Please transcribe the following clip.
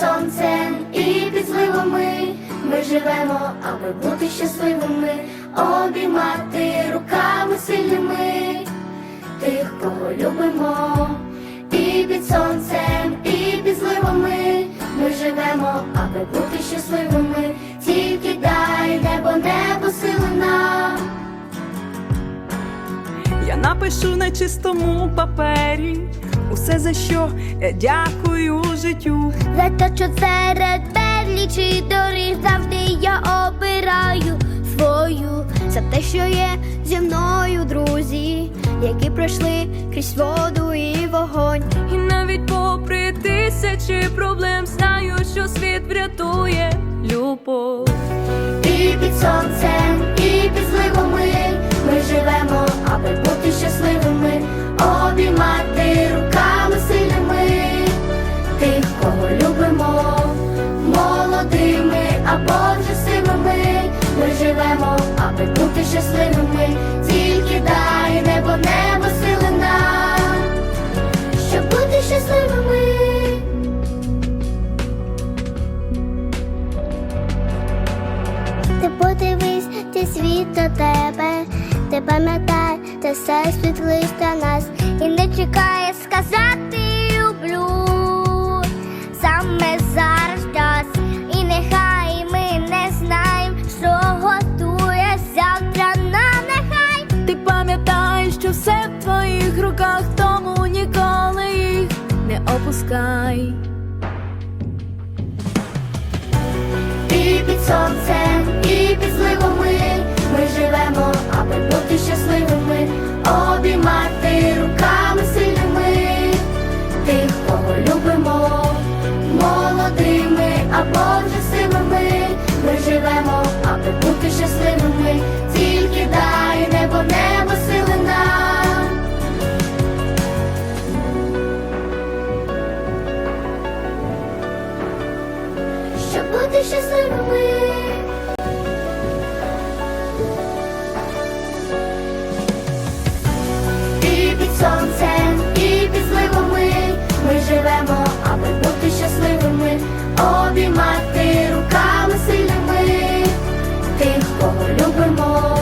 сонцем, і під зливами ми живемо, аби бути щасливими, обіймати руками сильними тих, кого любимо, і під сонцем, і під зливами ми живемо, аби бути щасливими, тільки дай небо, небо сили. Я напишу на чистому папері усе за що я дякую життю. За те, що серед безлічі доріг завжди я обираю свою за те, що є зі мною друзі, які пройшли крізь воду і вогонь. І навіть попри тисячі проблем знаю, що світ врятує любов. І під сонцем, і під зливами щасливими, тільки дай небо, небо сили нам, щоб бути щасливими. Ти подивись, ти світ до тебе, ти пам'ятай, це все світлиш для нас. І не чекає сказати не опускай. І під сонцем, і під зливами ми живемо, аби бути щасливими, бути щасливими. І під сонцем, і під зливами ми живемо, аби бути щасливими, обіймати руками сильними, тих, кого любимо.